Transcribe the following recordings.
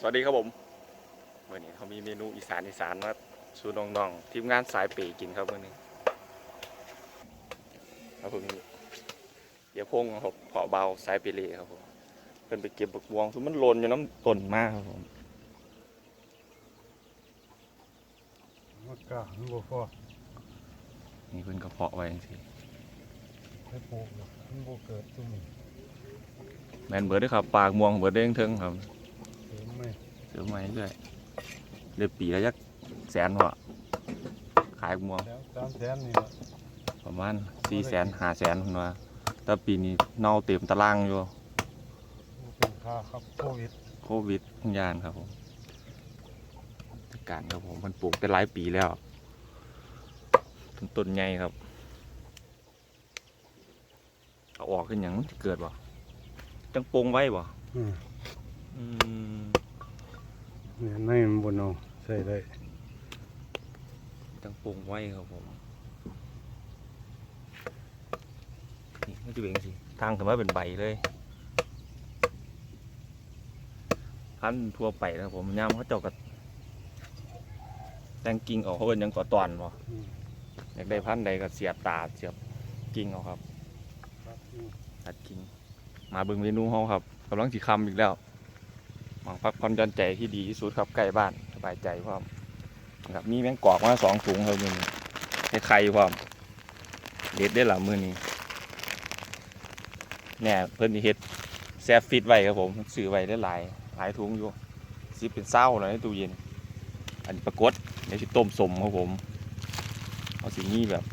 สวัสดีครับผมวันนี้เขามีเมนูอีสานอีสานมาสู่น้องๆทีมงานสายปีกินครับวันนี้ครับผมเดี๋ยวพงครับเผาเบาสายปีเล่ครับผมเพิ่นไปเก็บบักบวงซึ่งมันหล่นอยู่น้ำต้นมากครับผมมันกะมันบ่พอนี่เพิ่นก็เพาะไว้จังซี่ให้ปลูกหรอกมันบ่เกิดซุ่มแม่นเบิดเด้อครับ ปากม่วงเบิดเด้งเทิงครับเสริม ไหมซื้อมาเรื่อยๆเดือนปีละจักแสนหัวขายม่วงแล้วสามแสนนี่ละประมาณสี่แสนห้าแสนคนว่าแต่ปีนี้เน่าเต็มตารางอยู่มันเป็นค่าครับโควิดโควิดทุกอยานครับผมจัดการครับผมมันปลูกได้หลายปีแล้วต้นต้นใหญ่ครับเอาออกขึ้นอหย่างมันสิเกิดบ่จังปลงไว้บ่อืมอืม เนี่ยในมันบ่เนาใส่ได้จังปลงไว้ครับผมนี่มันจะเป็นสิทางถึงว่าเป็นใบเลยพันธุ์ทั่วไปนะครับผมยามเขาเจาะกับแต่งกิ่งออกเขาเป็นหยังก่อตอนบ่อืมอยากได้พันธุ์ใดก็เสียบตาเสียบกิ่งเอาครับครับอืมตัดกิ่งมาเบิ่งเมนูเฮาครับกำลังสิคำอีกแล้ว วังพักความจนใจที่ดีที่สุดครับใกล้บ้านสบายใจพร้อมครับมีแมงกอกมาสองถุงครับมือนี้ให้ไข่พร้อมเด็ดได้หละมือนี้เนี่ยเพิ่นเฮ็ดแซ่บฟิตไว้ครับผมซื้อไว้ได้หลายหลายถุงอยู่สิเป็นเศร้าแล้วในตู้เย็น อันนี้ปรากฏเดี๋ยวสิต้มสมครับผมเอาสิมีแบบ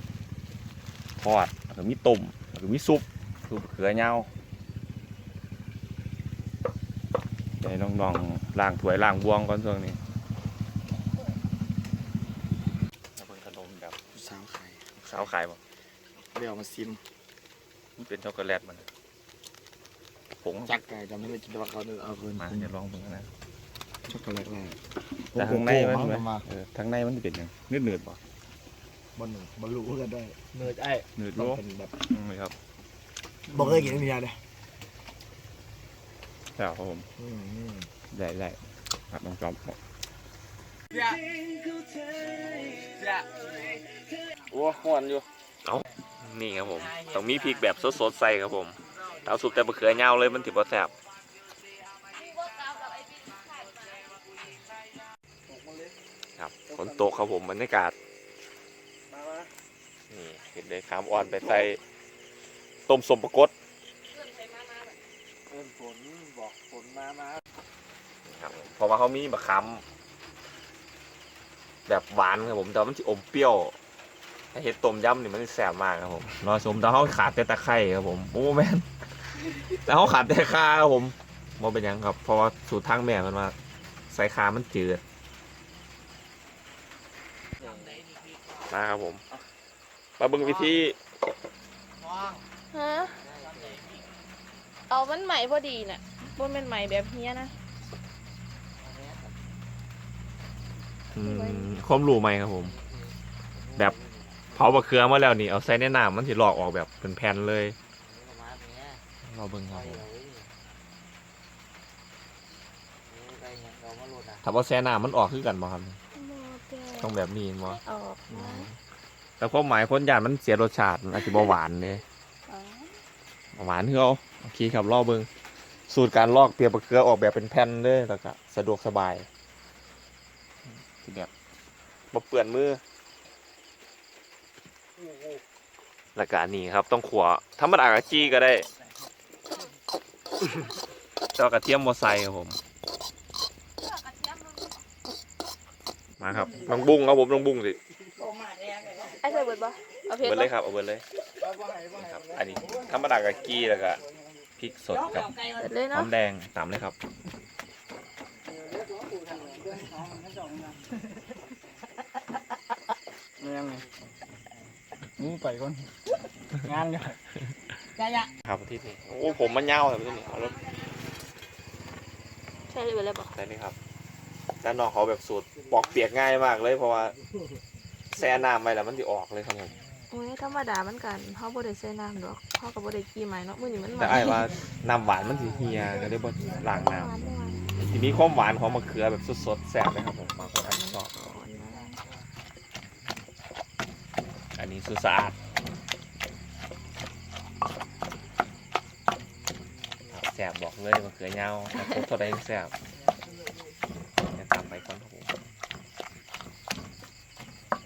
ทอดแล้วก็มีต้มแล้วก็มีซุปซุปเขือเงา ให้น้องๆล้างถ้วยล้างบวงก่อนช่วงนี้แล้วเป็นขนมแบบสาวไข่สาวขายบ่เดี๋ยวมาซิมมันเป็นช็อกโกแลตมันผงจักไก่จะไม่ได้กินแต่ว่าเขาเอาเกินมาเดี๋ยวลองเบิ่งนะช็อกโกแลตเลยแต่ข้างในมันโอ้โหไหมมาเออข้างในมันเป็นหยังนืดเนืดๆบ่บนหนึ่งบรรลุกันได้เนื้อไอ้เนืดต้อรู้งเป็นแบบอืมครับบอกเคยกินอันนี้เลยใช่ ครับผมอืมอืมได้ได้ครับน้องจอมโอ้หวนอยู่เอานี่ครับผมต้องมีพริกแบบสดๆใส่ครับผมเอาสุกแต่บะเขือเงาเลยมันถือว่าแซ่บครับฝนตกครับผมบรรยากาศนี่เห็นเลยขามอ่อนไปใส่ต้มสมปรากฏเอินฝนบอกฝนมามาครับเพราะว่าเขามีบะขามแบบหวานครับผมแต่ว่ามันจะอมเปรี้ยวถ้าเห็ดต้มยำนี่มันแซ่บมากครับผมรอชมแต่เขาขาดแต่ตะไคร่ครับผมโอ้แม่นแต่เขาขาดแต่คาครับผมมองเป็นหยังครับเพราะว่าสูตรทางแม่มันมาใส่คามันจืดนะครับผมมาเบิ่งวิธีฮะ เอามันใหม่พอดีน่ะบนเป็นใหม่แบบเฮียนะอืมความรู้ไหมครับผม แบบเผาบะเขือมาแล้วนี่เอาใส่ในน้ำมันสิหลอกออกแบบเป็นแผ่นเลย เราเบิ่งครับผมถ้าว่าแช่น้ำมันออกคือกันบ่ครับต้องแบบนี้บ่ออกนะ แต่ความหมายคนยานมันเสียรสชาติมันอาจจะบ่หวานเลยอ๋อ หวานคือเอาโอเคครับรอเบิ่งสูตรการลอกเปียกบะเขือออกแบบเป็นแผ่นเลยแล้วก็สะดวกสบายที่แบบบ่เปื้อนมือแล้วก็อันนี้ครับต้องขัวธรรมดากะจี้ก็ได้เจ้ากระเทียมโมไซครับผม มาครับน้องบุ้งครับผมน้องบุ้งสิไอ้ ใส่เบิดบ่เอาเพชเอารเบิร์เลยบ่ครับเอาเบิร์เลยครับ อันนี้ธรรมดากะจี้แล้วก็พริกสดกับเบิดเลยหอเนาะมแดงตามเลยครับยังไงมึงไปก่อน งานอยู่ครับที่นี่โอ้ผมมันเน่าครับที่นี่เอารถใช่เบิดเลยบ่ได้เลยครับด้านนอกเขาแบบสูตรปอกเปียกง่ายมากเลยเพราะว่า แช่น้ำไปแล้วมันจะออกเลยครับผมโอ้ยธรรมดามันกันเฮาบ่ได้ใส่น้ำดอกเฮาก็บ่ได้กี้ใหม่เนาะมื้อนี้มันใหม่แต่ไอ้ว่าน้ำหวานมันสิเฮียก็ได้บ่ล้างน้หวานหวานำทีนี้ความหวานของมะเขือแบบสดๆแซ่บเลยครับผมบางคนอาจจะชอบอ่อนนะอันนี้สุดสะอาดครับแซ่บบอกเลยมะเขือเงาถ้าครบเท่าใดก็แซ่บจะตามไปก่อนครับผม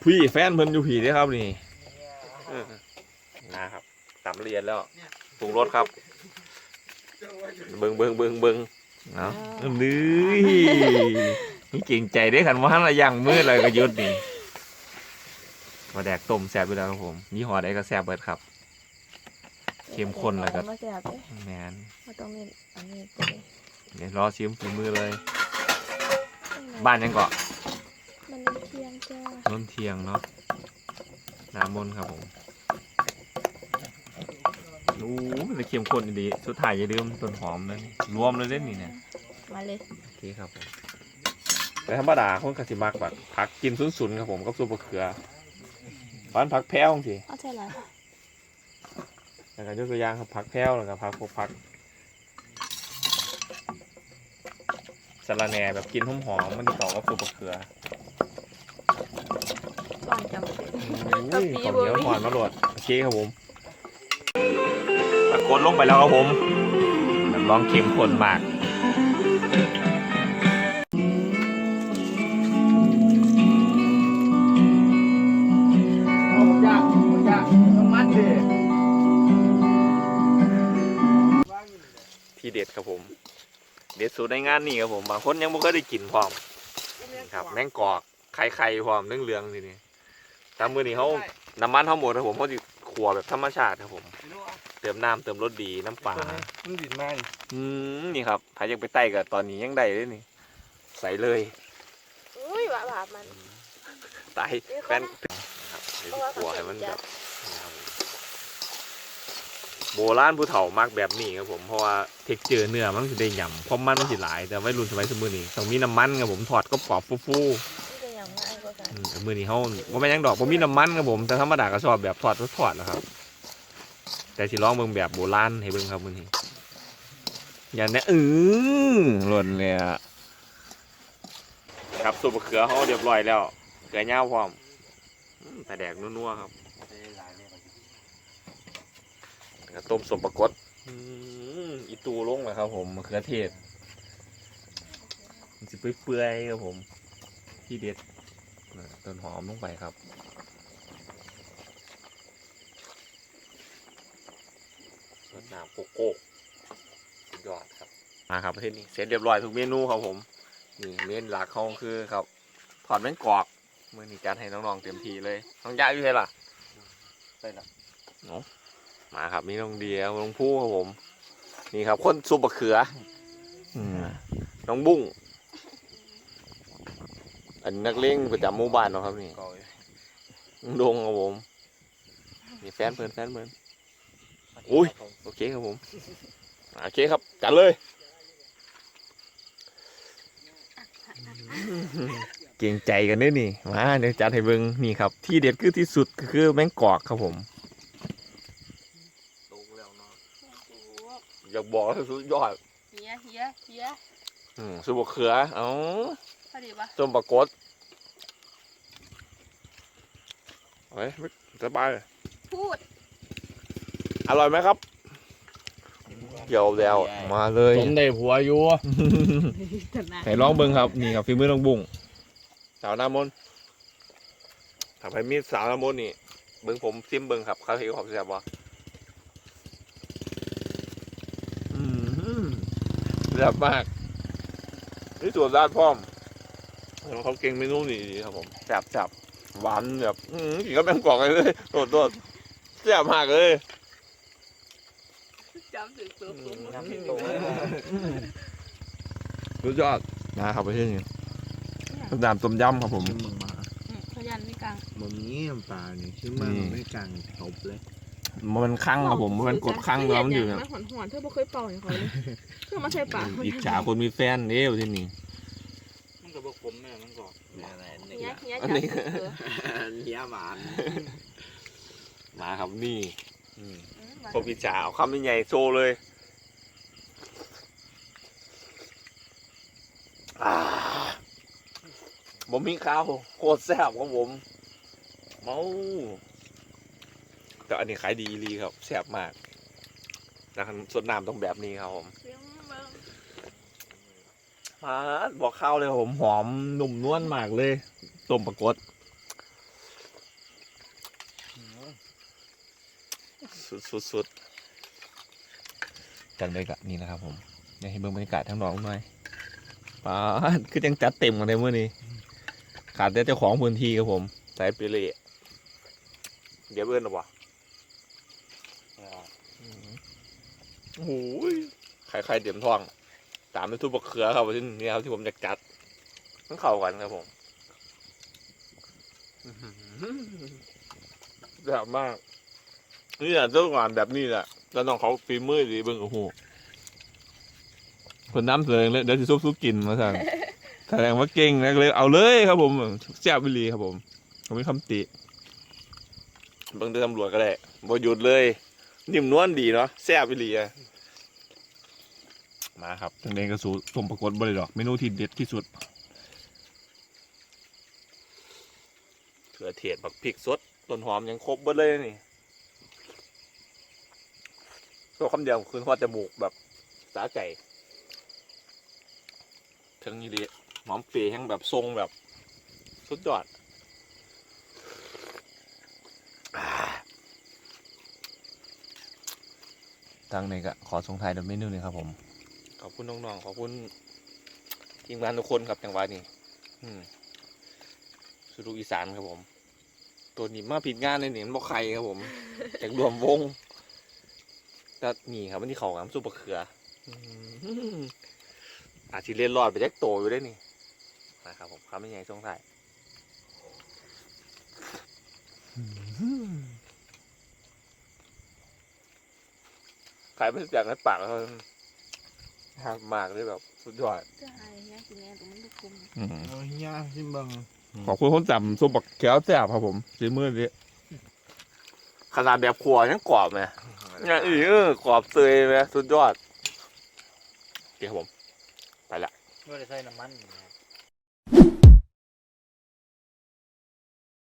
พี่แฟนเพิ่นอยู่ผีเด้อครับนี่เออนะครับตำละเอียดแล้วปรุงรสครับ เบิ่งเบิ่งเบิ่งเบิ่งเนาะนี่นี่เก่งใจได้อขันว่าอะไรอย่างมืดเลยก็หยุดนี่มาแดกต้มแซ่บอยู่แล้วครับผมยี่ห้อใดก็แซ่บเบิดครับเข้มข้นแล้วก็มาแซ่บเด้แมนมาต้องเน้นอันนี้ตัวนี้เดี๋ยวรอชิมฝีมือเลย บ้านยังเกาะ มันเป็นเทียง จ้าน้นเทียงเนาะน้ำมนต์ครับผมโอ้มันจะเข้มข้นดีสุดท้ายอย่าลืมต้นหอมเลยรวมเลยเล่นนี่เนี่ยมาเลยโอเคครับผมแต่ธรรมดาคนกสิมักแบบผักกินสุนๆครับผมกับซุปมะเขือบ้านผักแพ้วสิเอาใช่หลายค่ะแล้วก็ยกตัวอย่างครับผักแพ้วแล้วก็ผักพวกผักสะระแหน่แบบกินหอมๆมันต่อกับซุปมะเขือก่อนจำเป็นอุ้ยกะปิข้าวเหนียวเบอร์รี่หวานมาโหลดโอเคครับผมตะกดลงไปแล้วครับผมแบบร้องเข้มข้นมากเอาหมดยากหมดยากน้ำมันดิทีเด็ดครับผม เด็ดสุดในงานนี่ครับผม บางคนยังไม่เคยได้กินพร้อมครับแมงกอกไข่ไข่พร้อมเรื่องเรืองๆทีนี้ ตามมือนี้เขาน้ำมันเขาหมดครับผมเขาจะขัวแบบธรรมชาติครับผม เติมน้ำเติมรสดีน้ำปลามันดินมาอีกอืมนี่ครับใครยังไปไต่กับตอนนี้ยังได้เลยนี่ ใส่เลยอุ้ยหวานหวานมันไต่แฟนครับเดี๋ยวขัวให้มันแบบนะครับโบราณผู้เฒ่ามากแบบนี้ครับผมเพราะว่าเทคเจอร์เนื้อมันจะได้ยำเพราะมันมันสิหลายแต่วัยรุ่นสมัยสมือนี้ต้องมีน้ำมันครับผมทอดก็กรอบฟูนี่ มือนี้เขาว่าไม่ยังดอกผมมีน้ำมันครับผม แต่ธรรมดาก็ชอบแบบทอดทอดนะครับ แต่สิลองเบิ่งแบบโบราณให้เบิ่งครับมือนี้อย่างนี้อือหล่นเลยอะครับสูบมะเขือเขาเรียบร้อยแล้วเกลือเน่าพร้อมแต่แดกนัวๆครับต้มสมปรากฏอีตูลงเลยครับ ผมมะเขือเทศมันสิเปื่อยๆครับผม ที่เด็ด ต้นหอมลงไปครับรสน้ำโกโก้สุดยอดครับมาครับประเทศนี้เสร็จเรียบร้อยทุกเมนูครับผม นี่เมนหลักเขาคือครับถอดแมงกอกมือนี้จัดให้น้องๆเต็มที่เลยน้องยะอยู่ไหนล่ะไปละมาครับมีน้องเดียน้องผู้ครับผม นี่ครับคนซุปมะเขืออืมน้องบุ้ง อันนี้นักเล่งประจำหมู่บ้านเนาะครับนี่ก่อยน้องดงครับผมนี่แฟนเพื่อนแฟนเพื่อนอุ้ยโอเคครับผมโอเคครับจัดเลย เก่งใจกันด้วยนี่มาเดี๋ยวจัดให้เบิ่งนี่ครับ ที่เด็ดคือที่สุดก็คือแมงกอกครับผมตกแล้วเนาะอยากบอกว่าสุดยอดเฮียเฮียเฮียอืมสุบะเขือเอ้า พอดีปะต้มปลากดเฮ้ยสบายเลยพูด อร่อยไหมครับเดี๋ยวเดี๋ยวมาเลยสมได้ผัวอยู่ให้ลองเบิ้งครับ นี่ครับฝีมือน้องบุ้งสาวหน้ามนต์ถ้าไปมีสาวหน้ามนต์นี่ เบิ้งผมซิมเบิ้งครับเขาเห็นความแซ่บวะอืมแซ่บมากนี่ตัวราดพร้อม แล้วเขาเก่งเมนูนี่ดีครับผมแซ่บแซ่บหวานแบบอืมกินก็แมงกอกเลยโดดโดดแซ่บมากเลยจำถึงตัวน้ำพริกตกสุดยอดนะครับไปที่นี่ดามต้มยำครับผม ชิมมึงมาพยันไม่กลางมึงนี้น้ำปลานี่ชิมมานี่ไม่กลางตบเลยมันคั่งครับผมมันกดคั่งแล้วมันอยู่นะนะหอนหอนๆเธอบ่เคยเป่าอย่างเขาเลยเธอมาใส่ปาก อิจฉาคนมีแฟนเด้วที่นี่มันก็บอก ผมเนี่ยมันก็อะไรเฮียเฮียอันจันี้บเออเนี้ยหวานมาครับนี่อืมอืมผมอิจฉาเอาคำใหญ่ๆโชว์เลยอบ่มีข้าวโคตรแซ่บครับผมเมาแต่อันนี้ขายดีอีหลีครับแซ่บมากแต่คันสดน้ำต้องแบบนี้ครับผมเสียงเบิ่ง มาบอกข้าวเลยครับผมหอมหนุ่มนวลมากเลยต้มปลากดสุดสุดสุดจังเลยกะนี่นะครับผมอยากให้เบิ่งบรรยากาศทั้งน้องหน่อยป้าดคือยังจัดเต็มกันเลยเมื่อนี้ขาดแต่เจ้าของพื้นที่ครับผมสายเปเล่เดี๋ยวเอื้อนหรอวะโอ้โหใครๆเตรียมท้อง ตามด้วยทุบบักเขือครับที่นี่ครับที่ผมจะจัดมันเข้ากันครับผมแบบมาก นี่แหละเจ้าหวานแบบนี้แหละแล้วน้องเขาฝีมือดีเบิ่งโอ้โหคนน้ำเสือเลยเดี๋ยวจะซุบซุบกินมาสั่งแสดงว่าเก่งนะเลย เอาเลยครับผมแซ่บวิลีครับผมผมไม่คำติเบิ่งเดินตำรวจก็ได้บ่หยุดเลย นิ่มนวลดีเนาะแซ่บวิลีอะ มาครับจังเดงกระสูสมปรากฏบริดอก เมนูที่เด็ดที่สุดเขือเทศบักพริกสดต้นหอมยังครบเบิดเลยนี่ตัวคำเดียวคือหัวจมูกแบบสาไก่ถึงนี่ดิหอมเปรี้ยแห้งแบบทรงแบบ สุดยอดอ่าทางนี้ก็ขอส่งท้ายด้วยเมนูนี้ครับผม ขอบคุณน้องๆขอบคุณทีมงานทุกคนครับจังหวะนี้สุรุอีสานครับผม ตัวนี้มาผิดงานเลยเนี่ยมันบอกใครครับผมจากรวมวงก็นี่ครับวันนี้เขาครับซุปเปอร์เขืออาจจะเล่นรอดไปแจ็คโตอยู่ได้นี่นะครับผมคำไม่ใหญ่ช่วงท้ายขายไม่จากในปากแล้ว หักมากเลยแบบสุดยอดจะหายแง่กินแง่ตรงมันดูคุมโอ้ยยาชิมเบังขอบคุณคนจำส้มบักแก้วแซ่บครับผมสีมือนี้ขนาดแบบขัวยังกรอบไหมเนี่ยอีเออกรอบเตยไหมสุดยอดโอเคครับผมไปละไม่ได้ใส่น้ำมัน